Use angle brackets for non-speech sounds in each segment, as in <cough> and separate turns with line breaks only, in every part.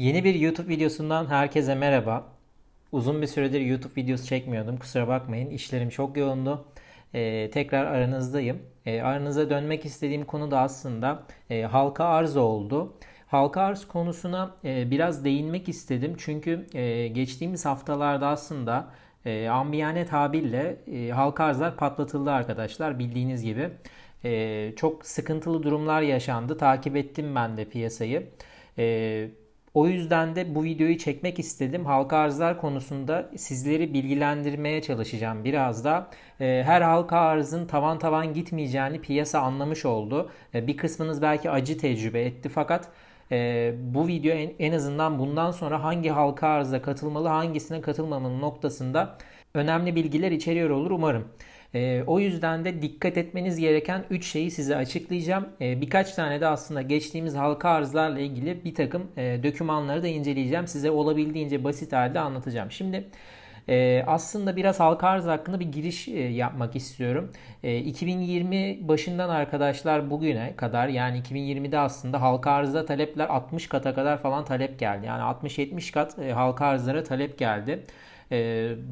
Yeni bir YouTube videosundan herkese merhaba. Uzun bir süredir YouTube videosu çekmiyordum. Kusura bakmayın. İşlerim çok yoğundu. Ee, tekrar aranızdayım. Ee, aranıza dönmek istediğim konu da aslında e, halka arz oldu. Halka arz konusuna e, biraz değinmek istedim. Çünkü e, geçtiğimiz haftalarda aslında e, ambiyane tabirle e, halka arzlar patlatıldı arkadaşlar. Bildiğiniz gibi. E, çok sıkıntılı durumlar yaşandı. Takip ettim ben de piyasayı. E, o yüzden de bu videoyu çekmek istedim. Halka arzlar konusunda sizleri bilgilendirmeye çalışacağım biraz da. Ee, Her halka arzın tavan tavan gitmeyeceğini piyasa anlamış oldu. Ee, Bir kısmınız belki acı tecrübe etti fakat e, bu video en, azından bundan sonra hangi halka arıza katılmalı, hangisine katılmamalı noktasında önemli bilgiler içeriyor olur umarım. Ee, o yüzden de dikkat etmeniz gereken 3 şeyi size açıklayacağım. Ee, birkaç tane de aslında geçtiğimiz halka arzlarla ilgili bir takım e, dokümanları da inceleyeceğim. Size olabildiğince basit halde anlatacağım. Şimdi e, aslında biraz halka arz hakkında bir giriş e, yapmak istiyorum. E, 2020 başından arkadaşlar bugüne kadar yani 2020'de aslında halka arzda talepler 60 kata kadar falan talep geldi. Yani 60-70 kat e, halka arzlara talep geldi. E,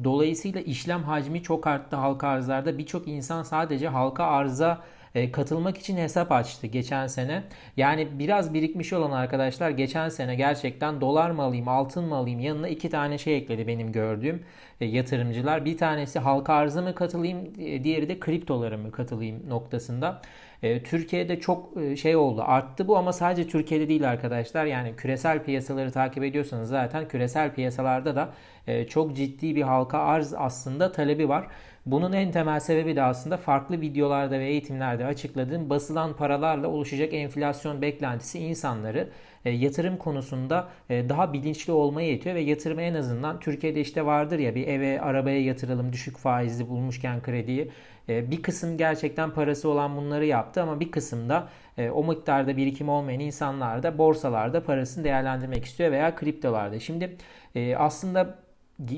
dolayısıyla işlem hacmi çok arttı halka arzlarda. Birçok insan sadece halka arza e, katılmak için hesap açtı geçen sene. Yani biraz birikmiş olan arkadaşlar geçen sene gerçekten dolar mı alayım, altın mı alayım yanına iki tane şey ekledi benim gördüğüm yatırımcılar. Bir tanesi halka arza mı katılayım, e, diğeri de kriptolara mı katılayım noktasında. E, Türkiye'de çok e, şey oldu, arttı bu ama sadece Türkiye'de değil arkadaşlar. Yani küresel piyasaları takip ediyorsanız zaten küresel piyasalarda da e, çok ciddi bir halka arz aslında talebi var. Bunun en temel sebebi de aslında farklı videolarda ve eğitimlerde açıkladığım basılan paralarla oluşacak enflasyon beklentisi insanları e, yatırım konusunda e, daha bilinçli olmaya itiyor ve yatırımı en azından Türkiye'de işte vardır ya bir eve arabaya yatıralım düşük faizli bulmuşken krediyi e, bir kısım gerçekten parası olan bunları yaptı ama bir kısım da e, o miktarda birikim olmayan insanlar da borsalarda parasını değerlendirmek istiyor veya kriptolarda. Şimdi e, aslında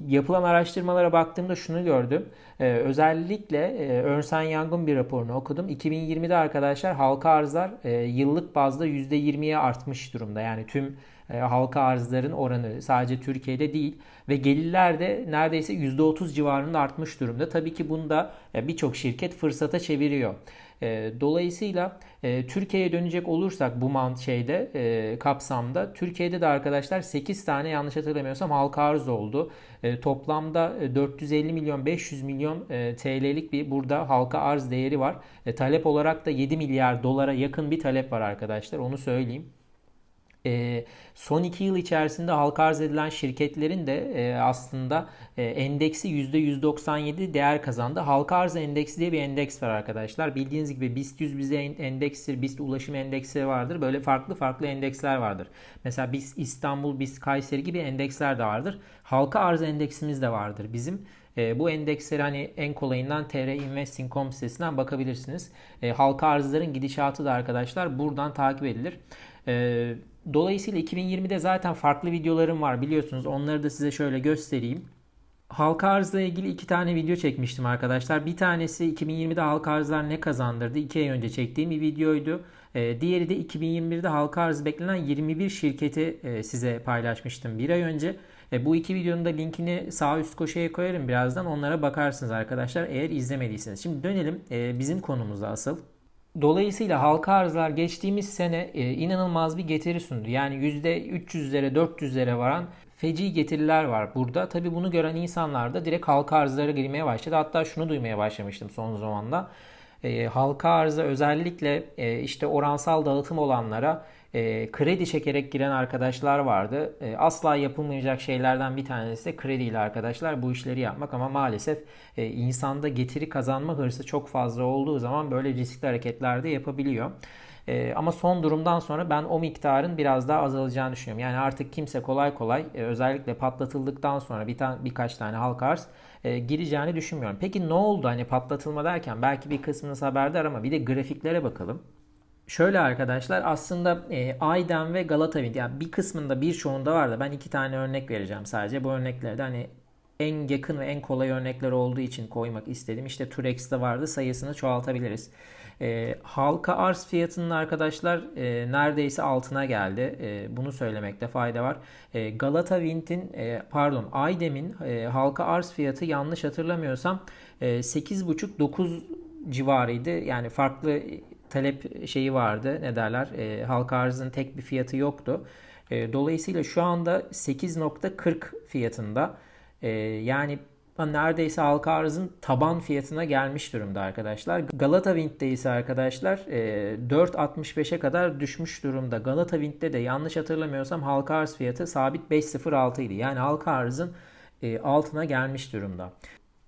yapılan araştırmalara baktığımda şunu gördüm. Ee, özellikle e, Ernst Young'un bir raporunu okudum. 2020'de arkadaşlar halka arzlar e, yıllık bazda %20'ye artmış durumda. Yani tüm e, halka arzların oranı sadece Türkiye'de değil ve gelirler de neredeyse %30 civarında artmış durumda. Tabii ki bunda e, birçok şirket fırsata çeviriyor. E, dolayısıyla e, Türkiye'ye dönecek olursak bu mant şeyde e, kapsamda Türkiye'de de arkadaşlar 8 tane yanlış hatırlamıyorsam halka arz oldu. Toplamda 450 milyon 500 milyon TL'lik bir burada halka arz değeri var. Talep olarak da 7 milyar dolara yakın bir talep var arkadaşlar onu söyleyeyim. E, son iki yıl içerisinde halka arz edilen şirketlerin de e, aslında e, endeksi %197 değer kazandı. Halka arz endeksi diye bir endeks var arkadaşlar. Bildiğiniz gibi BIST 100 bize endekstir, BIST ulaşım endeksi vardır. Böyle farklı farklı endeksler vardır. Mesela BIST İstanbul, BIST Kayseri gibi endeksler de vardır. Halka arz endeksimiz de vardır bizim. E, bu endeksleri hani en kolayından TR Investing.com sitesinden bakabilirsiniz. E, halka arzların gidişatı da arkadaşlar buradan takip edilir. E, Dolayısıyla 2020'de zaten farklı videolarım var biliyorsunuz. Onları da size şöyle göstereyim. Halka arzla ilgili iki tane video çekmiştim arkadaşlar. Bir tanesi 2020'de halka arzlar ne kazandırdı? İki ay önce çektiğim bir videoydu. Ee, diğeri de 2021'de halka arz beklenen 21 şirketi e, size paylaşmıştım bir ay önce. E, bu iki videonun da linkini sağ üst köşeye koyarım birazdan. Onlara bakarsınız arkadaşlar eğer izlemediyseniz. Şimdi dönelim e, bizim konumuza asıl. Dolayısıyla halka arzlar geçtiğimiz sene e, inanılmaz bir getiri sundu. Yani %300'lere 400'lere varan feci getiriler var burada. Tabi bunu gören insanlar da direkt halka arzlara girmeye başladı. Hatta şunu duymaya başlamıştım son zamanda. E, halka arıza özellikle e, işte oransal dağıtım olanlara e, kredi çekerek giren arkadaşlar vardı. E, asla yapılmayacak şeylerden bir tanesi de krediyle arkadaşlar bu işleri yapmak ama maalesef e, insanda getiri kazanma hırsı çok fazla olduğu zaman böyle riskli hareketler de yapabiliyor. E, ama son durumdan sonra ben o miktarın biraz daha azalacağını düşünüyorum. Yani artık kimse kolay kolay e, özellikle patlatıldıktan sonra bir tane birkaç tane halka arz e, gireceğini düşünmüyorum. Peki ne oldu hani patlatılma derken belki bir kısmınız haberdar ama bir de grafiklere bakalım. Şöyle arkadaşlar aslında e, Ayden ve Galata Wind yani bir kısmında birçoğunda var da ben iki tane örnek vereceğim sadece. Bu örnekleri de hani en yakın ve en kolay örnekler olduğu için koymak istedim. İşte Turex'te vardı sayısını çoğaltabiliriz. E, halka arz fiyatının arkadaşlar e, neredeyse altına geldi. E, bunu söylemekte fayda var. E, Galata Wind'in e, pardon Aydem'in e, halka arz fiyatı yanlış hatırlamıyorsam e, 8,5-9 civarıydı. Yani farklı talep şeyi vardı. Ne derler? E, halka arzın tek bir fiyatı yoktu. E, dolayısıyla şu anda 8.40 fiyatında. E, yani neredeyse halka arzın taban fiyatına gelmiş durumda arkadaşlar. Galata Wind'de ise arkadaşlar 4.65'e kadar düşmüş durumda. Galata Wind'de de yanlış hatırlamıyorsam halka arz fiyatı sabit 5.06 idi. Yani halka arzın altına gelmiş durumda.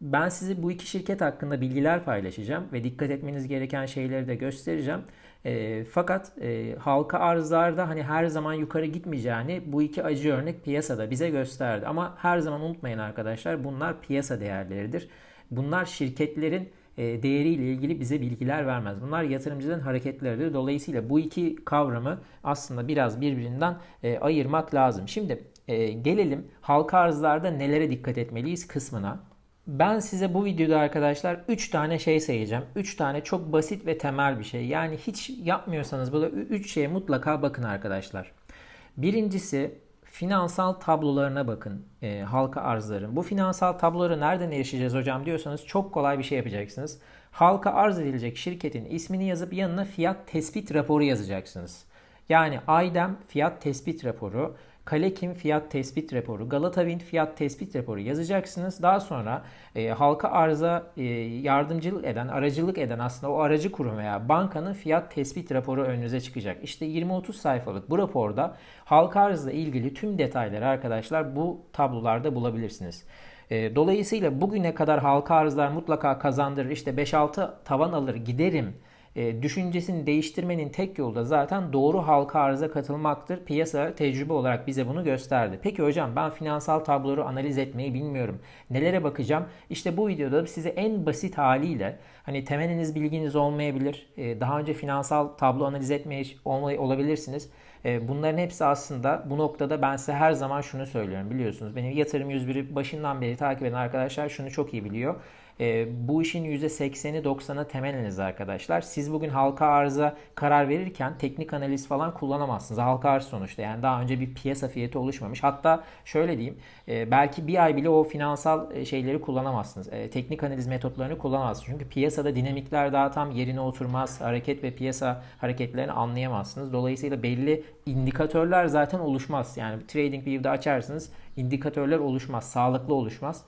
Ben size bu iki şirket hakkında bilgiler paylaşacağım ve dikkat etmeniz gereken şeyleri de göstereceğim. E, fakat e, halka arzlarda hani her zaman yukarı gitmeyeceğini bu iki acı örnek piyasada bize gösterdi. Ama her zaman unutmayın arkadaşlar bunlar piyasa değerleridir. Bunlar şirketlerin e, değeriyle ilgili bize bilgiler vermez. Bunlar yatırımcıların hareketleridir. Dolayısıyla bu iki kavramı aslında biraz birbirinden e, ayırmak lazım. Şimdi e, gelelim halka arzlarda nelere dikkat etmeliyiz kısmına. Ben size bu videoda arkadaşlar 3 tane şey sayacağım. 3 tane çok basit ve temel bir şey. Yani hiç yapmıyorsanız böyle 3 şeye mutlaka bakın arkadaşlar. Birincisi finansal tablolarına bakın e, halka arzların. Bu finansal tablolara nereden erişeceğiz hocam diyorsanız çok kolay bir şey yapacaksınız. Halka arz edilecek şirketin ismini yazıp yanına fiyat tespit raporu yazacaksınız. Yani Aydem fiyat tespit raporu, Kalekim fiyat tespit raporu, Galata Wind fiyat tespit raporu yazacaksınız. Daha sonra e, halka arıza e, yardımcılık eden, aracılık eden aslında o aracı kurum veya bankanın fiyat tespit raporu önünüze çıkacak. İşte 20-30 sayfalık bu raporda halka arzla ilgili tüm detayları arkadaşlar bu tablolarda bulabilirsiniz. E, dolayısıyla bugüne kadar halka arzlar mutlaka kazandırır. İşte 5-6 tavan alır giderim e, düşüncesini değiştirmenin tek yolu da zaten doğru halka arıza katılmaktır. Piyasa tecrübe olarak bize bunu gösterdi. Peki hocam ben finansal tabloları analiz etmeyi bilmiyorum. Nelere bakacağım? İşte bu videoda size en basit haliyle hani temeliniz bilginiz olmayabilir. E, daha önce finansal tablo analiz etmeye olabilirsiniz. E, bunların hepsi aslında bu noktada ben size her zaman şunu söylüyorum biliyorsunuz. Benim yatırım 101'i başından beri takip eden arkadaşlar şunu çok iyi biliyor. E, bu işin %80'i 90'ı temeliniz arkadaşlar. Siz bugün halka arıza karar verirken teknik analiz falan kullanamazsınız. Halka arz sonuçta yani daha önce bir piyasa fiyatı oluşmamış. Hatta şöyle diyeyim e, belki bir ay bile o finansal e, şeyleri kullanamazsınız. E, teknik analiz metotlarını kullanamazsınız. Çünkü piyasada dinamikler daha tam yerine oturmaz. Hareket ve piyasa hareketlerini anlayamazsınız. Dolayısıyla belli indikatörler zaten oluşmaz. Yani Trading View'da açarsınız indikatörler oluşmaz. Sağlıklı oluşmaz.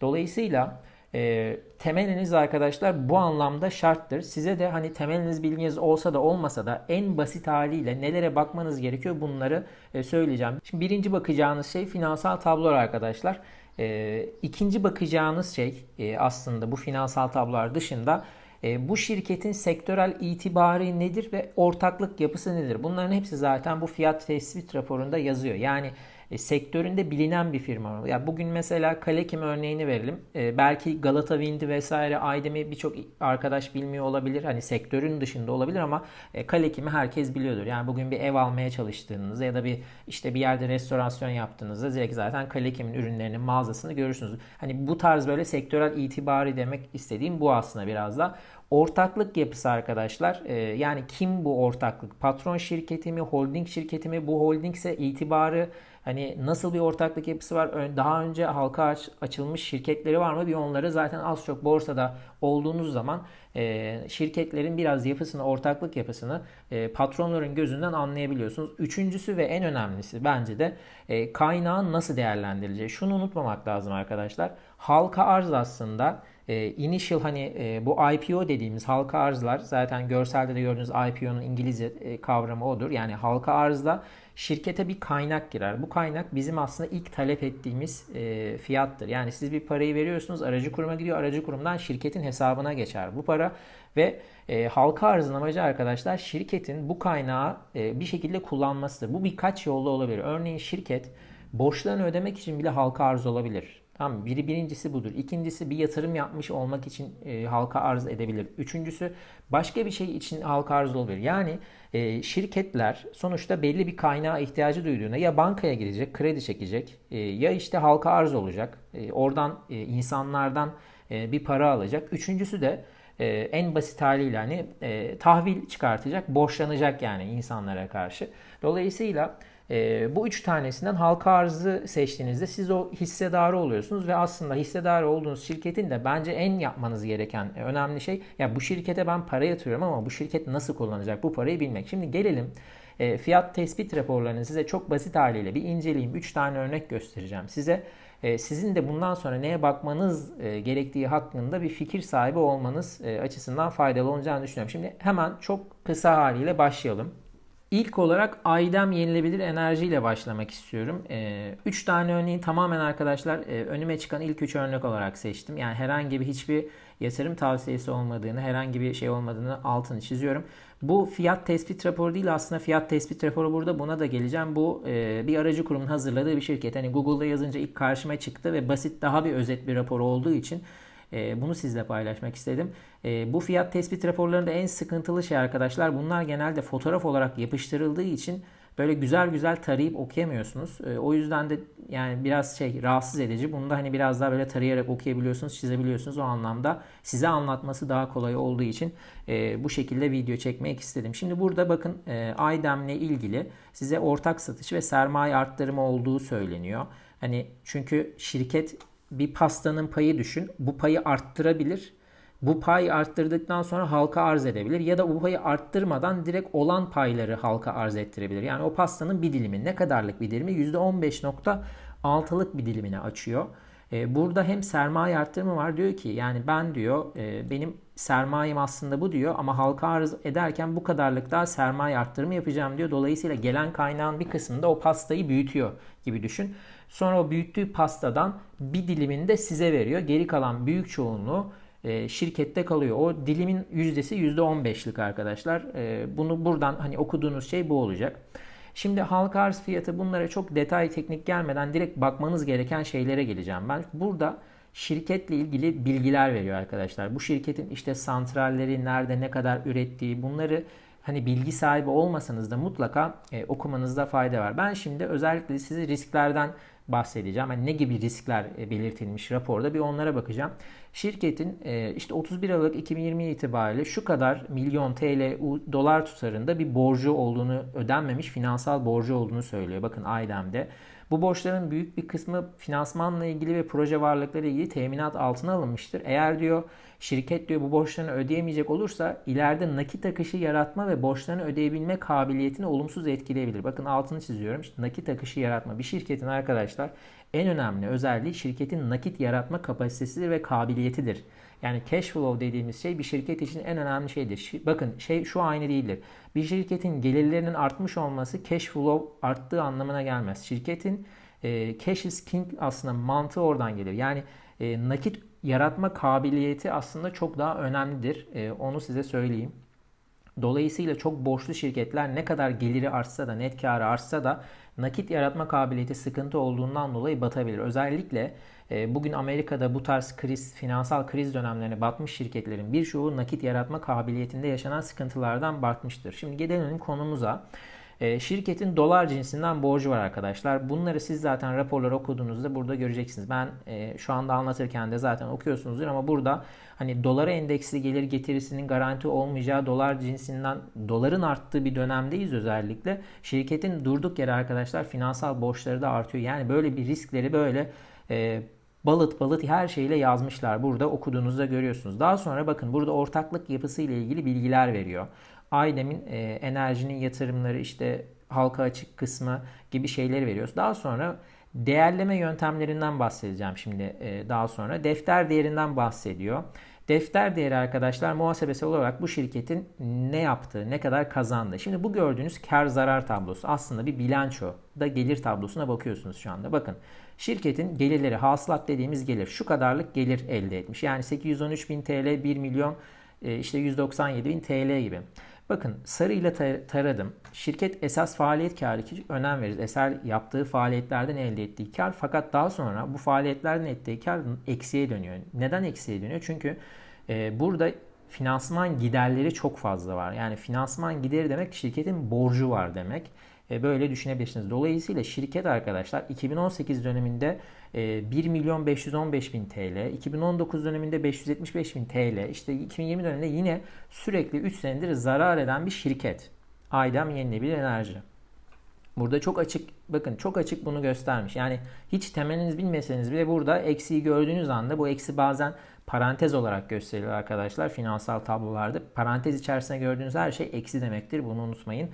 Dolayısıyla e, temeliniz arkadaşlar bu anlamda şarttır. Size de hani temeliniz bilginiz olsa da olmasa da en basit haliyle nelere bakmanız gerekiyor bunları e, söyleyeceğim. Şimdi birinci bakacağınız şey finansal tablolar arkadaşlar. E, ikinci bakacağınız şey e, aslında bu finansal tablolar dışında e, bu şirketin sektörel itibarı nedir ve ortaklık yapısı nedir? Bunların hepsi zaten bu fiyat tespit raporunda yazıyor. Yani e, sektöründe bilinen bir firma. Ya bugün mesela Kalekim örneğini verelim. E, belki Galata Wind'i vesaire Aydem'i birçok arkadaş bilmiyor olabilir. Hani sektörün dışında olabilir ama e, Kalekim'i herkes biliyordur. Yani bugün bir ev almaya çalıştığınızda ya da bir işte bir yerde restorasyon yaptığınızda direkt zaten Kalekim'in ürünlerinin mağazasını görürsünüz. Hani bu tarz böyle sektörel itibarı demek istediğim bu aslında biraz da. Ortaklık yapısı arkadaşlar. E, yani kim bu ortaklık? Patron şirketi mi? Holding şirketi mi? Bu holding ise itibarı Hani nasıl bir ortaklık yapısı var? Daha önce halka açılmış şirketleri var mı? Bir onları zaten az çok borsada olduğunuz zaman e, şirketlerin biraz yapısını, ortaklık yapısını e, patronların gözünden anlayabiliyorsunuz. Üçüncüsü ve en önemlisi bence de e, kaynağın nasıl değerlendirileceği. Şunu unutmamak lazım arkadaşlar. Halka arz aslında e, initial hani e, bu IPO dediğimiz halka arzlar zaten görselde de gördüğünüz IPO'nun İngilizce e, kavramı odur. Yani halka arzda şirkete bir kaynak girer. Bu kaynak bizim aslında ilk talep ettiğimiz e, fiyattır. Yani siz bir parayı veriyorsunuz, aracı kuruma gidiyor, aracı kurumdan şirketin hesabına geçer bu para ve e, halka arzın amacı arkadaşlar şirketin bu kaynağı e, bir şekilde kullanmasıdır. Bu birkaç yolla olabilir. Örneğin şirket borçlarını ödemek için bile halka arz olabilir. Tamam Biri birincisi budur. İkincisi bir yatırım yapmış olmak için e, halka arz edebilir. Üçüncüsü başka bir şey için halka arz olabilir. Yani e, şirketler sonuçta belli bir kaynağa ihtiyacı duyduğunda ya bankaya girecek, kredi çekecek e, ya işte halka arz olacak. E, oradan e, insanlardan e, bir para alacak. Üçüncüsü de e, en basit haliyle hani e, tahvil çıkartacak, borçlanacak yani insanlara karşı. Dolayısıyla e, bu üç tanesinden halka arzı seçtiğinizde siz o hissedarı oluyorsunuz ve aslında hissedarı olduğunuz şirketin de bence en yapmanız gereken e, önemli şey ya bu şirkete ben para yatırıyorum ama bu şirket nasıl kullanacak bu parayı bilmek. Şimdi gelelim e, fiyat tespit raporlarını size çok basit haliyle bir inceleyeyim. 3 tane örnek göstereceğim size. E, sizin de bundan sonra neye bakmanız e, gerektiği hakkında bir fikir sahibi olmanız e, açısından faydalı olacağını düşünüyorum. Şimdi hemen çok kısa haliyle başlayalım. İlk olarak Aydem yenilebilir enerji ile başlamak istiyorum. 3 ee, tane örneği tamamen arkadaşlar e, önüme çıkan ilk 3 örnek olarak seçtim. Yani herhangi bir hiçbir yatırım tavsiyesi olmadığını, herhangi bir şey olmadığını altını çiziyorum. Bu fiyat tespit raporu değil aslında fiyat tespit raporu burada buna da geleceğim. Bu e, bir aracı kurumun hazırladığı bir şirket. Hani Google'da yazınca ilk karşıma çıktı ve basit daha bir özet bir rapor olduğu için e, bunu sizle paylaşmak istedim. E, bu fiyat tespit raporlarında en sıkıntılı şey arkadaşlar bunlar genelde fotoğraf olarak yapıştırıldığı için böyle güzel güzel tarayıp okuyamıyorsunuz. E, o yüzden de yani biraz şey rahatsız edici. Bunu da hani biraz daha böyle tarayarak okuyabiliyorsunuz, çizebiliyorsunuz. O anlamda size anlatması daha kolay olduğu için e, bu şekilde video çekmek istedim. Şimdi burada bakın e, Aydem'le ilgili size ortak satış ve sermaye arttırımı olduğu söyleniyor. Hani çünkü şirket bir pastanın payı düşün. Bu payı arttırabilir. Bu payı arttırdıktan sonra halka arz edebilir ya da bu payı arttırmadan direkt olan payları halka arz ettirebilir. Yani o pastanın bir dilimi ne kadarlık bir dilimi? %15.6'lık bir dilimini açıyor. E, burada hem sermaye arttırımı var diyor ki yani ben diyor e, benim sermayem aslında bu diyor ama halka arz ederken bu kadarlık daha sermaye arttırımı yapacağım diyor. Dolayısıyla gelen kaynağın bir kısmında o pastayı büyütüyor gibi düşün. Sonra o büyüttüğü pastadan bir dilimini de size veriyor. Geri kalan büyük çoğunluğu e, şirkette kalıyor. O dilimin yüzdesi %15'lik arkadaşlar. E, bunu buradan hani okuduğunuz şey bu olacak. Şimdi halka arz fiyatı bunlara çok detay teknik gelmeden direkt bakmanız gereken şeylere geleceğim. Ben burada şirketle ilgili bilgiler veriyor arkadaşlar. Bu şirketin işte santralleri nerede ne kadar ürettiği bunları hani bilgi sahibi olmasanız da mutlaka e, okumanızda fayda var. Ben şimdi özellikle size risklerden bahsedeceğim. Yani ne gibi riskler e, belirtilmiş raporda bir onlara bakacağım. Şirketin e, işte 31 Aralık 2020 itibariyle şu kadar milyon TL dolar tutarında bir borcu olduğunu ödenmemiş finansal borcu olduğunu söylüyor. Bakın Aydem'de. Bu borçların büyük bir kısmı finansmanla ilgili ve proje varlıkları ilgili teminat altına alınmıştır. Eğer diyor şirket diyor bu borçlarını ödeyemeyecek olursa ileride nakit akışı yaratma ve borçlarını ödeyebilme kabiliyetini olumsuz etkileyebilir. Bakın altını çiziyorum. İşte nakit akışı yaratma. Bir şirketin arkadaşlar en önemli özelliği şirketin nakit yaratma kapasitesidir ve kabiliyetidir. Yani cash flow dediğimiz şey bir şirket için en önemli şeydir. Bakın şey şu aynı değildir. Bir şirketin gelirlerinin artmış olması cash flow arttığı anlamına gelmez. Şirketin e, cash is king aslında mantığı oradan gelir. Yani e, nakit yaratma kabiliyeti aslında çok daha önemlidir. E, onu size söyleyeyim. Dolayısıyla çok borçlu şirketler ne kadar geliri artsa da net karı artsa da nakit yaratma kabiliyeti sıkıntı olduğundan dolayı batabilir. Özellikle bugün Amerika'da bu tarz kriz, finansal kriz dönemlerine batmış şirketlerin birçoğu nakit yaratma kabiliyetinde yaşanan sıkıntılardan batmıştır. Şimdi gelelim konumuza. E, şirketin dolar cinsinden borcu var arkadaşlar. Bunları siz zaten raporları okuduğunuzda burada göreceksiniz. Ben e, şu anda anlatırken de zaten okuyorsunuzdur ama burada hani dolara endeksli gelir getirisinin garanti olmayacağı dolar cinsinden doların arttığı bir dönemdeyiz özellikle. Şirketin durduk yere arkadaşlar finansal borçları da artıyor. Yani böyle bir riskleri böyle e, balıt balıt her şeyle yazmışlar. Burada okuduğunuzda görüyorsunuz. Daha sonra bakın burada ortaklık yapısı ile ilgili bilgiler veriyor. Aydem'in e, enerjinin yatırımları işte halka açık kısmı gibi şeyleri veriyoruz. Daha sonra değerleme yöntemlerinden bahsedeceğim şimdi e, daha sonra. Defter değerinden bahsediyor. Defter değeri arkadaşlar muhasebesel olarak bu şirketin ne yaptığı, ne kadar kazandı. Şimdi bu gördüğünüz kar zarar tablosu aslında bir bilanço da gelir tablosuna bakıyorsunuz şu anda. Bakın şirketin gelirleri hasılat dediğimiz gelir şu kadarlık gelir elde etmiş. Yani 813 bin TL 1 milyon e, işte 197 bin TL gibi. Bakın sarı ile tar- taradım. Şirket esas faaliyet karı için önem verir. Eser yaptığı faaliyetlerden elde ettiği kar fakat daha sonra bu faaliyetlerden ettiği kar eksiye dönüyor. Neden eksiye dönüyor? Çünkü e, burada finansman giderleri çok fazla var. Yani finansman gideri demek şirketin borcu var demek. E, böyle düşünebilirsiniz. Dolayısıyla şirket arkadaşlar 2018 döneminde 1 e, milyon 515 bin TL, 2019 döneminde 575 bin TL, işte 2020 döneminde yine sürekli 3 senedir zarar eden bir şirket. Aydem Yenilebilir Enerji. Burada çok açık bakın çok açık bunu göstermiş. Yani hiç temeliniz bilmeseniz bile burada eksiği gördüğünüz anda bu eksi bazen parantez olarak gösterilir arkadaşlar finansal tablolarda. Parantez içerisinde gördüğünüz her şey eksi demektir. Bunu unutmayın.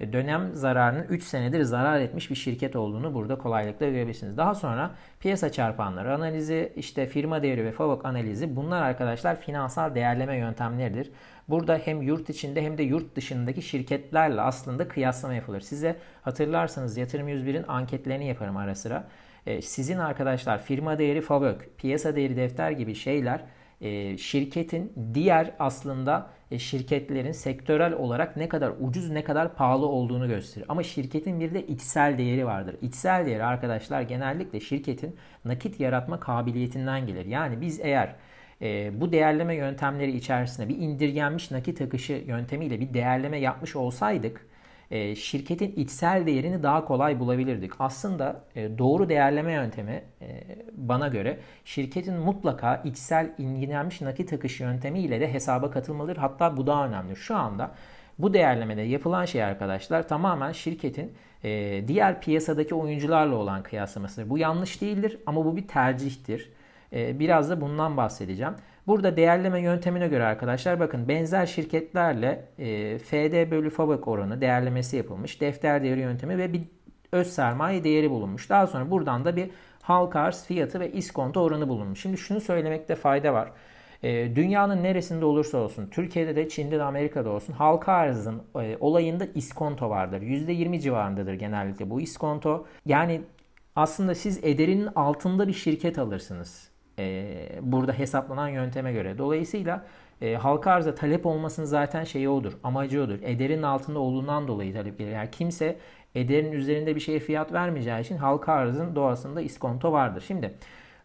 E, dönem zararının 3 senedir zarar etmiş bir şirket olduğunu burada kolaylıkla görebilirsiniz. Daha sonra piyasa çarpanları analizi, işte firma değeri ve FAVÖK analizi bunlar arkadaşlar finansal değerleme yöntemleridir. Burada hem yurt içinde hem de yurt dışındaki şirketlerle aslında kıyaslama yapılır. Size hatırlarsanız Yatırım 101'in anketlerini yaparım ara sıra. E, sizin arkadaşlar firma değeri FAVÖK, piyasa değeri defter gibi şeyler e, şirketin diğer aslında şirketlerin sektörel olarak ne kadar ucuz ne kadar pahalı olduğunu gösterir. Ama şirketin bir de içsel değeri vardır. İçsel değeri arkadaşlar genellikle şirketin nakit yaratma kabiliyetinden gelir. Yani biz eğer e, bu değerleme yöntemleri içerisinde bir indirgenmiş nakit akışı yöntemiyle bir değerleme yapmış olsaydık e, şirketin içsel değerini daha kolay bulabilirdik. Aslında e, doğru değerleme yöntemi e, bana göre şirketin mutlaka içsel ingilenmiş nakit akışı yöntemiyle de hesaba katılmalıdır. Hatta bu daha önemli. Şu anda bu değerlemede yapılan şey arkadaşlar tamamen şirketin diğer piyasadaki oyuncularla olan kıyaslamasıdır. Bu yanlış değildir ama bu bir tercihtir. Biraz da bundan bahsedeceğim. Burada değerleme yöntemine göre arkadaşlar bakın benzer şirketlerle e, FD bölü FAVÖK oranı değerlemesi yapılmış. Defter değeri yöntemi ve bir öz sermaye değeri bulunmuş. Daha sonra buradan da bir halka arz fiyatı ve iskonto oranı bulunmuş. Şimdi şunu söylemekte fayda var. E, dünyanın neresinde olursa olsun, Türkiye'de de, Çin'de de, Amerika'da olsun halka arzın e, olayında iskonto vardır. %20 civarındadır genellikle bu iskonto. Yani aslında siz ederinin altında bir şirket alırsınız e, burada hesaplanan yönteme göre. Dolayısıyla e, halka arza talep olmasının zaten şeyi odur, amacı odur. Ederin altında olduğundan dolayı talep gelir. Yani kimse ederin üzerinde bir şeye fiyat vermeyeceği için halka arzın doğasında iskonto vardır. Şimdi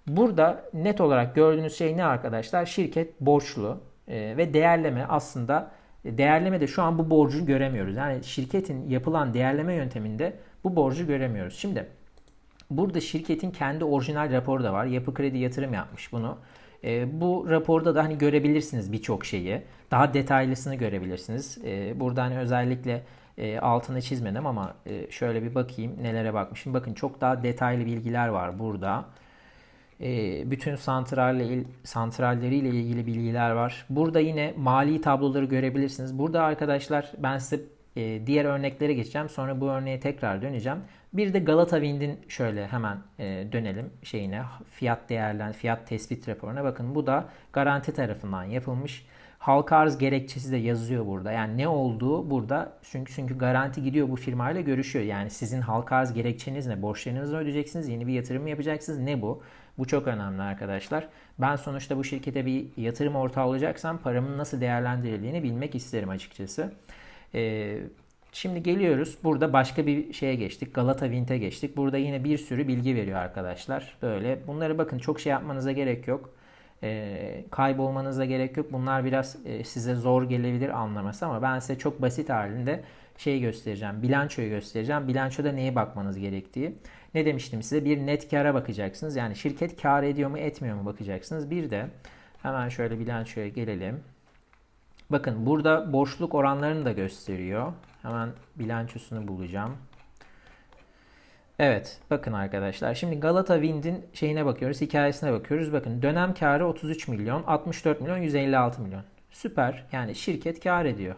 burada net olarak gördüğünüz şey ne arkadaşlar? Şirket borçlu e, ve değerleme aslında değerleme de şu an bu borcu göremiyoruz. Yani şirketin yapılan değerleme yönteminde bu borcu göremiyoruz. Şimdi Burada şirketin kendi orijinal raporu da var. Yapı Kredi yatırım yapmış bunu. E, bu raporda da hani görebilirsiniz birçok şeyi. Daha detaylısını görebilirsiniz. E, burada hani özellikle e, altını çizmedim ama e, şöyle bir bakayım nelere bakmışım. Bakın çok daha detaylı bilgiler var burada. E, bütün santralle, santralleriyle ilgili bilgiler var. Burada yine mali tabloları görebilirsiniz. Burada arkadaşlar ben size e, diğer örneklere geçeceğim. Sonra bu örneğe tekrar döneceğim. Bir de Galata Wind'in şöyle hemen e, dönelim şeyine fiyat değerlen fiyat tespit raporuna bakın bu da garanti tarafından yapılmış. Halka arz gerekçesi de yazıyor burada. Yani ne olduğu burada çünkü çünkü garanti gidiyor bu firmayla görüşüyor. Yani sizin halka arz gerekçeniz ne? Borçlarınızı ödeyeceksiniz, yeni bir yatırım mı yapacaksınız? Ne bu? Bu çok önemli arkadaşlar. Ben sonuçta bu şirkete bir yatırım ortağı olacaksam paramın nasıl değerlendirildiğini bilmek isterim açıkçası. Ee, Şimdi geliyoruz. Burada başka bir şeye geçtik. Galata Wind'e geçtik. Burada yine bir sürü bilgi veriyor arkadaşlar. Böyle. Bunları bakın çok şey yapmanıza gerek yok. E, kaybolmanıza gerek yok. Bunlar biraz e, size zor gelebilir anlaması ama ben size çok basit halinde şey göstereceğim. Bilançoyu göstereceğim. Bilançoda neye bakmanız gerektiği. Ne demiştim size? Bir net kara bakacaksınız. Yani şirket kar ediyor mu etmiyor mu bakacaksınız. Bir de hemen şöyle bilançoya gelelim. Bakın burada borçluk oranlarını da gösteriyor. Hemen bilançosunu bulacağım. Evet bakın arkadaşlar şimdi Galata Wind'in şeyine bakıyoruz hikayesine bakıyoruz. Bakın dönem karı 33 milyon 64 milyon 156 milyon. Süper yani şirket kar ediyor.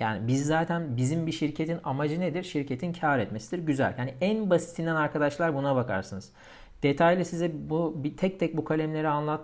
Yani biz zaten bizim bir şirketin amacı nedir? Şirketin kar etmesidir. Güzel. Yani en basitinden arkadaşlar buna bakarsınız. Detaylı size bu bir tek tek bu kalemleri anlat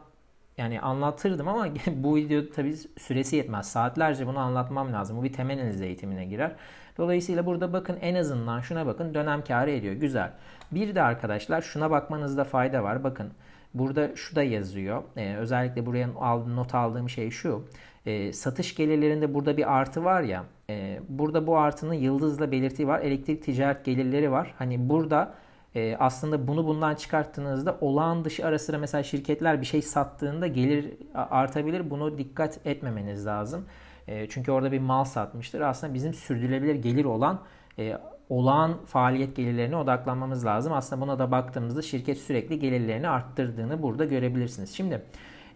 yani anlatırdım ama <laughs> bu video tabii süresi yetmez. Saatlerce bunu anlatmam lazım. Bu bir temel analiz eğitimine girer. Dolayısıyla burada bakın en azından şuna bakın dönem karı ediyor. Güzel. Bir de arkadaşlar şuna bakmanızda fayda var. Bakın burada şu da yazıyor. Ee, özellikle buraya not aldığım şey şu. E, satış gelirlerinde burada bir artı var ya. E, burada bu artının yıldızla belirtiği var. Elektrik ticaret gelirleri var. Hani burada e, aslında bunu bundan çıkarttığınızda olağan dışı ara sıra mesela şirketler bir şey sattığında gelir artabilir. Bunu dikkat etmemeniz lazım. E, çünkü orada bir mal satmıştır. Aslında bizim sürdürülebilir gelir olan e, olağan faaliyet gelirlerine odaklanmamız lazım. Aslında buna da baktığımızda şirket sürekli gelirlerini arttırdığını burada görebilirsiniz. Şimdi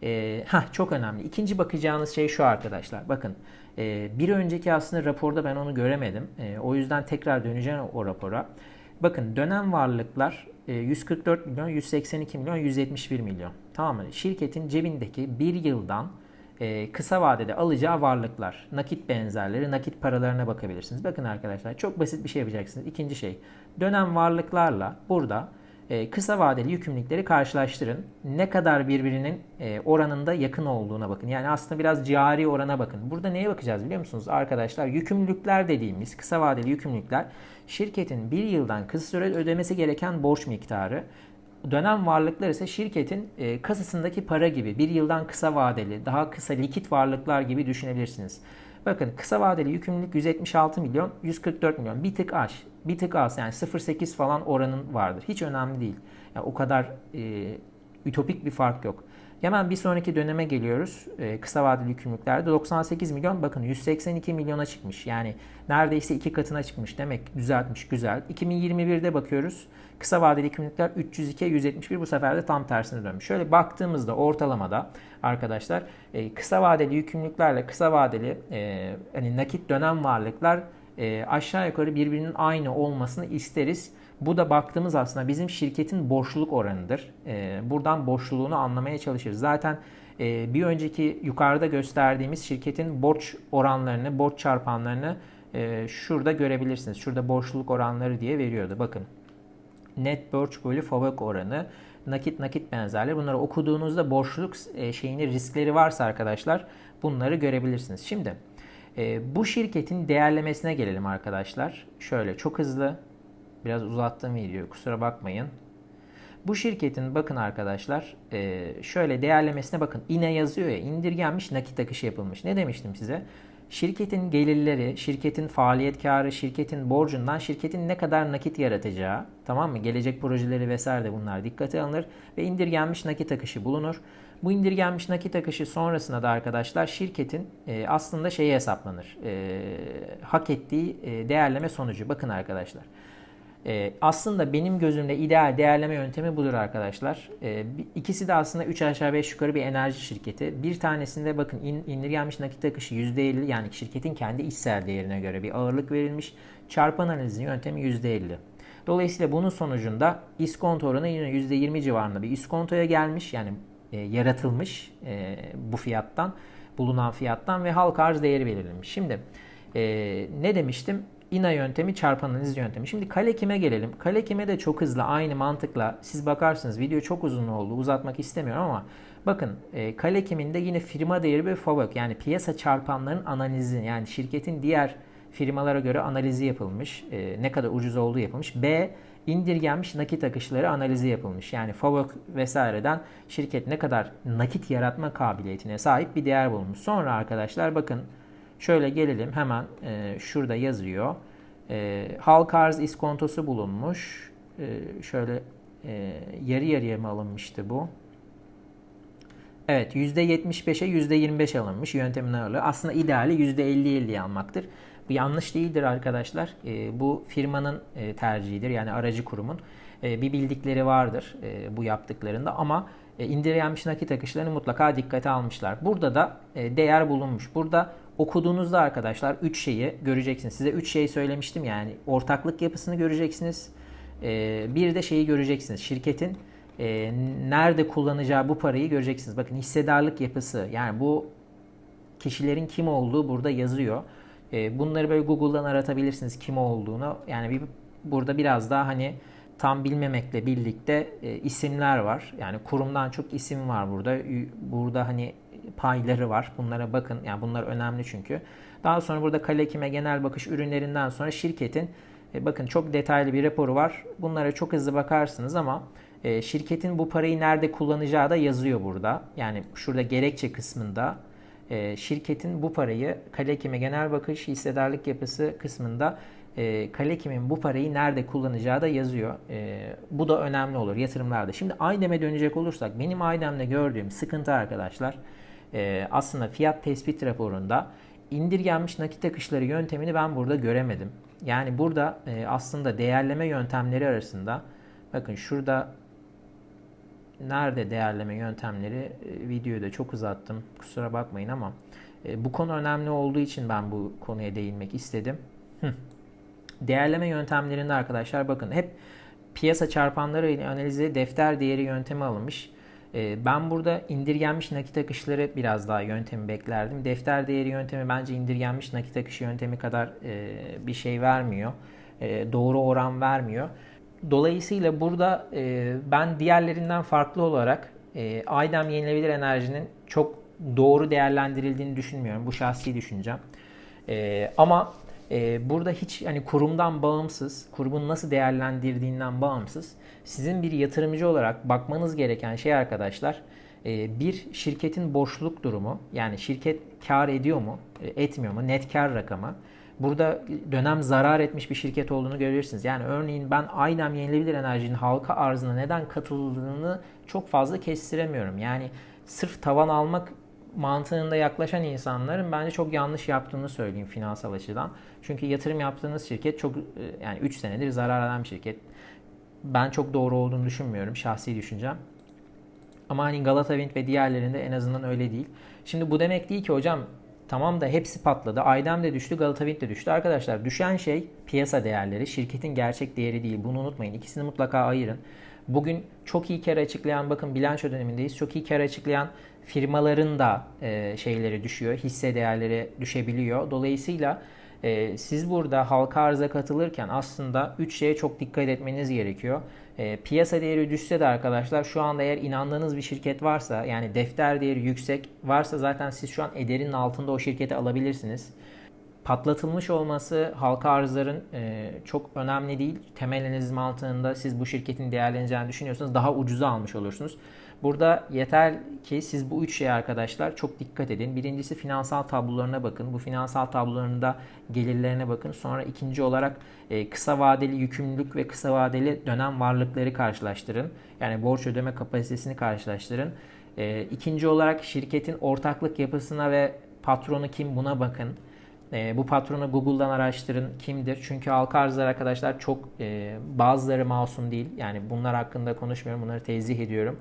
e, heh, çok önemli. İkinci bakacağınız şey şu arkadaşlar. Bakın e, bir önceki aslında raporda ben onu göremedim. E, o yüzden tekrar döneceğim o rapora. Bakın dönem varlıklar 144 e, milyon, 182 milyon, 171 milyon. Tamam mı? Şirketin cebindeki bir yıldan e, kısa vadede alacağı varlıklar, nakit benzerleri, nakit paralarına bakabilirsiniz. Bakın arkadaşlar çok basit bir şey yapacaksınız. İkinci şey dönem varlıklarla burada e, kısa vadeli yükümlülükleri karşılaştırın. Ne kadar birbirinin e, oranında yakın olduğuna bakın. Yani aslında biraz cari orana bakın. Burada neye bakacağız biliyor musunuz arkadaşlar? Yükümlülükler dediğimiz kısa vadeli yükümlülükler şirketin bir yıldan kısa sürede ödemesi gereken borç miktarı. Dönem varlıklar ise şirketin e, kasasındaki para gibi bir yıldan kısa vadeli, daha kısa likit varlıklar gibi düşünebilirsiniz. Bakın kısa vadeli yükümlülük 176 milyon, 144 milyon. Bir tık aş, bir tık az yani 0.8 falan oranın vardır. Hiç önemli değil. Yani o kadar e, ütopik bir fark yok. Hemen bir sonraki döneme geliyoruz. Ee, kısa vadeli yükümlülüklerde 98 milyon bakın 182 milyona çıkmış. Yani neredeyse iki katına çıkmış. Demek düzeltmiş güzel. 2021'de bakıyoruz. Kısa vadeli yükümlülükler 302'ye 171 bu sefer de tam tersine dönmüş. Şöyle baktığımızda ortalamada arkadaşlar e, kısa vadeli yükümlülüklerle kısa vadeli e, hani nakit dönem varlıklar e, aşağı yukarı birbirinin aynı olmasını isteriz. Bu da baktığımız aslında bizim şirketin borçluluk oranıdır. E, buradan borçluluğunu anlamaya çalışırız. Zaten e, bir önceki yukarıda gösterdiğimiz şirketin borç oranlarını, borç çarpanlarını e, şurada görebilirsiniz. Şurada borçluluk oranları diye veriyordu. Bakın net borç bölü FOVÖK oranı, nakit nakit benzerleri. Bunları okuduğunuzda borçluluk e, şeyini riskleri varsa arkadaşlar bunları görebilirsiniz. Şimdi e, bu şirketin değerlemesine gelelim arkadaşlar. Şöyle çok hızlı biraz uzattım videoyu kusura bakmayın. Bu şirketin bakın arkadaşlar e, şöyle değerlemesine bakın. İne yazıyor ya indirgenmiş nakit akışı yapılmış. Ne demiştim size? Şirketin gelirleri, şirketin faaliyet karı, şirketin borcundan şirketin ne kadar nakit yaratacağı, tamam mı? Gelecek projeleri vesaire de bunlar dikkate alınır ve indirgenmiş nakit akışı bulunur. Bu indirgenmiş nakit akışı sonrasında da arkadaşlar şirketin e, aslında şeyi hesaplanır. E, hak ettiği e, değerleme sonucu. Bakın arkadaşlar. E, aslında benim gözümde ideal değerleme yöntemi budur arkadaşlar. E, ikisi de aslında 3 aşağı 5 yukarı bir enerji şirketi. Bir tanesinde bakın in, indirgenmiş nakit akışı %50 yani şirketin kendi içsel değerine göre bir ağırlık verilmiş. Çarpan analizi yöntemi %50. Dolayısıyla bunun sonucunda iskonto oranı yine %20 civarında bir iskontoya gelmiş. Yani e, yaratılmış e, bu fiyattan, bulunan fiyattan ve halka arz değeri belirlenmiş. Şimdi e, ne demiştim? İNA yöntemi, çarpan analiz yöntemi. Şimdi kale kime gelelim. Kale kime de çok hızlı aynı mantıkla siz bakarsınız video çok uzun oldu uzatmak istemiyorum ama bakın e, kale kiminde yine firma değeri ve FOVÖK yani piyasa çarpanlarının analizi yani şirketin diğer firmalara göre analizi yapılmış. E, ne kadar ucuz olduğu yapılmış. B indirgenmiş nakit akışları analizi yapılmış. Yani FOVÖK vesaireden şirket ne kadar nakit yaratma kabiliyetine sahip bir değer bulunmuş. Sonra arkadaşlar bakın şöyle gelelim hemen e, şurada yazıyor. E, halk arz iskontosu bulunmuş. E, şöyle e, yarı yarıya mı alınmıştı bu? Evet %75'e %25 alınmış yöntemin ağırlığı. Aslında ideali %50-50 almaktır. Bu yanlış değildir arkadaşlar. E, bu firmanın e, tercihidir. Yani aracı kurumun. E, bir bildikleri vardır e, bu yaptıklarında ama e, indirilmiş nakit akışlarını mutlaka dikkate almışlar. Burada da e, değer bulunmuş. Burada okuduğunuzda arkadaşlar 3 şeyi göreceksiniz. Size 3 şey söylemiştim yani ortaklık yapısını göreceksiniz. E, bir de şeyi göreceksiniz. Şirketin e, nerede kullanacağı bu parayı göreceksiniz. Bakın hissedarlık yapısı yani bu kişilerin kim olduğu burada yazıyor. E, bunları böyle Google'dan aratabilirsiniz kim olduğunu. Yani bir, burada biraz daha hani tam bilmemekle birlikte e, isimler var. Yani kurumdan çok isim var burada. Burada hani payları var. Bunlara bakın. Yani bunlar önemli çünkü. Daha sonra burada kale kime genel bakış ürünlerinden sonra şirketin e, bakın çok detaylı bir raporu var. Bunlara çok hızlı bakarsınız ama e, şirketin bu parayı nerede kullanacağı da yazıyor burada. Yani şurada gerekçe kısmında e, şirketin bu parayı kale kimi genel bakış hissedarlık yapısı kısmında e, kale bu parayı nerede kullanacağı da yazıyor. E, bu da önemli olur yatırımlarda. Şimdi Aydem'e dönecek olursak benim Aydem'de gördüğüm sıkıntı arkadaşlar e, aslında fiyat tespit raporunda indirgenmiş nakit akışları yöntemini ben burada göremedim. Yani burada e, aslında değerleme yöntemleri arasında bakın şurada nerede değerleme yöntemleri e, videoyu da çok uzattım. Kusura bakmayın ama e, bu konu önemli olduğu için ben bu konuya değinmek istedim. Değerleme yöntemlerinde arkadaşlar bakın hep piyasa çarpanları ile analize defter değeri yöntemi alınmış. E, ben burada indirgenmiş nakit akışları biraz daha yöntemi beklerdim. Defter değeri yöntemi bence indirgenmiş nakit akışı yöntemi kadar bir şey vermiyor. Doğru oran vermiyor. Dolayısıyla burada e, ben diğerlerinden farklı olarak e, Aydem yenilebilir enerjinin çok doğru değerlendirildiğini düşünmüyorum. Bu şahsi düşüncem. E, ama e, burada hiç hani kurumdan bağımsız, kurumun nasıl değerlendirdiğinden bağımsız sizin bir yatırımcı olarak bakmanız gereken şey arkadaşlar e, bir şirketin boşluk durumu yani şirket kar ediyor mu, e, etmiyor mu, net kar rakamı Burada dönem zarar etmiş bir şirket olduğunu görürsünüz. Yani örneğin ben Aydem Yenilebilir Enerji'nin halka arzına neden katıldığını çok fazla kestiremiyorum. Yani sırf tavan almak mantığında yaklaşan insanların bence çok yanlış yaptığını söyleyeyim finansal açıdan. Çünkü yatırım yaptığınız şirket çok yani 3 senedir zarar eden bir şirket. Ben çok doğru olduğunu düşünmüyorum şahsi düşüncem. Ama hani Galata Wind ve diğerlerinde en azından öyle değil. Şimdi bu demek değil ki hocam Tamam da hepsi patladı. Aydem de düştü, Galata Wind de düştü. Arkadaşlar düşen şey piyasa değerleri, şirketin gerçek değeri değil. Bunu unutmayın. İkisini mutlaka ayırın. Bugün çok iyi kar açıklayan, bakın bilanço dönemindeyiz. Çok iyi kar açıklayan firmaların da e, şeyleri düşüyor. Hisse değerleri düşebiliyor. Dolayısıyla e, siz burada halka arıza katılırken aslında 3 şeye çok dikkat etmeniz gerekiyor. E, piyasa değeri düşse de arkadaşlar şu anda eğer inandığınız bir şirket varsa yani defter değeri yüksek varsa zaten siz şu an ederin altında o şirketi alabilirsiniz. Patlatılmış olması halka arzların e, çok önemli değil. Temel analiz mantığında siz bu şirketin değerleneceğini düşünüyorsanız daha ucuza almış olursunuz. Burada yeter ki siz bu üç şeye arkadaşlar çok dikkat edin. Birincisi finansal tablolarına bakın. Bu finansal tablolarında gelirlerine bakın. Sonra ikinci olarak e, kısa vadeli yükümlülük ve kısa vadeli dönem varlıkları karşılaştırın. Yani borç ödeme kapasitesini karşılaştırın. E, ikinci olarak şirketin ortaklık yapısına ve patronu kim buna bakın. E, bu patronu Google'dan araştırın kimdir. Çünkü halka arzlar arkadaşlar çok e, bazıları masum değil. Yani bunlar hakkında konuşmuyorum. Bunları tezih ediyorum.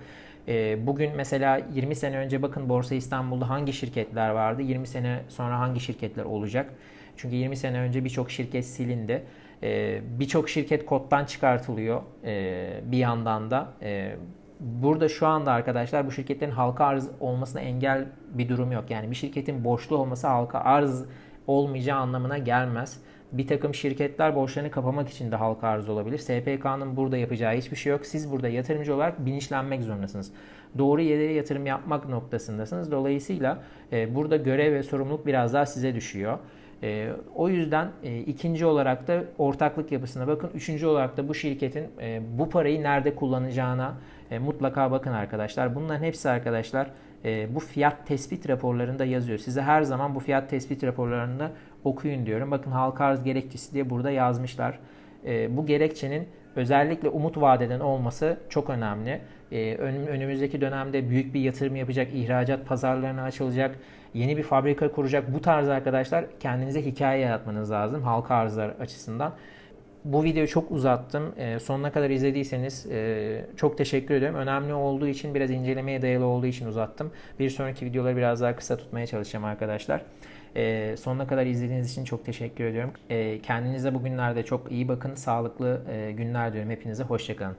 E, bugün mesela 20 sene önce bakın Borsa İstanbul'da hangi şirketler vardı? 20 sene sonra hangi şirketler olacak? Çünkü 20 sene önce birçok şirket silindi. E, birçok şirket koddan çıkartılıyor e, bir yandan da. E, burada şu anda arkadaşlar bu şirketlerin halka arz olmasına engel bir durum yok. Yani bir şirketin borçlu olması halka arz olmayacağı anlamına gelmez. Bir takım şirketler borçlarını kapamak için de halka arz olabilir. SPK'nın burada yapacağı hiçbir şey yok. Siz burada yatırımcı olarak bilinçlenmek zorundasınız. Doğru yerlere yatırım yapmak noktasındasınız. Dolayısıyla e, burada görev ve sorumluluk biraz daha size düşüyor. E, o yüzden e, ikinci olarak da ortaklık yapısına bakın. Üçüncü olarak da bu şirketin e, bu parayı nerede kullanacağına e, mutlaka bakın arkadaşlar. Bunların hepsi arkadaşlar e, bu fiyat tespit raporlarında yazıyor. Size her zaman bu fiyat tespit raporlarında okuyun diyorum. Bakın halka arz gerekçesi diye burada yazmışlar. E, bu gerekçenin özellikle umut vadeden olması çok önemli. E, önümüzdeki dönemde büyük bir yatırım yapacak, ihracat pazarlarına açılacak, yeni bir fabrika kuracak. Bu tarz arkadaşlar kendinize hikaye yaratmanız lazım halka arzlar açısından. Bu videoyu çok uzattım. E, sonuna kadar izlediyseniz e, çok teşekkür ederim. Önemli olduğu için biraz incelemeye dayalı olduğu için uzattım. Bir sonraki videoları biraz daha kısa tutmaya çalışacağım arkadaşlar. E, sonuna kadar izlediğiniz için çok teşekkür ediyorum. E, kendinize bugünlerde çok iyi bakın. Sağlıklı e, günler diliyorum hepinize. Hoşçakalın.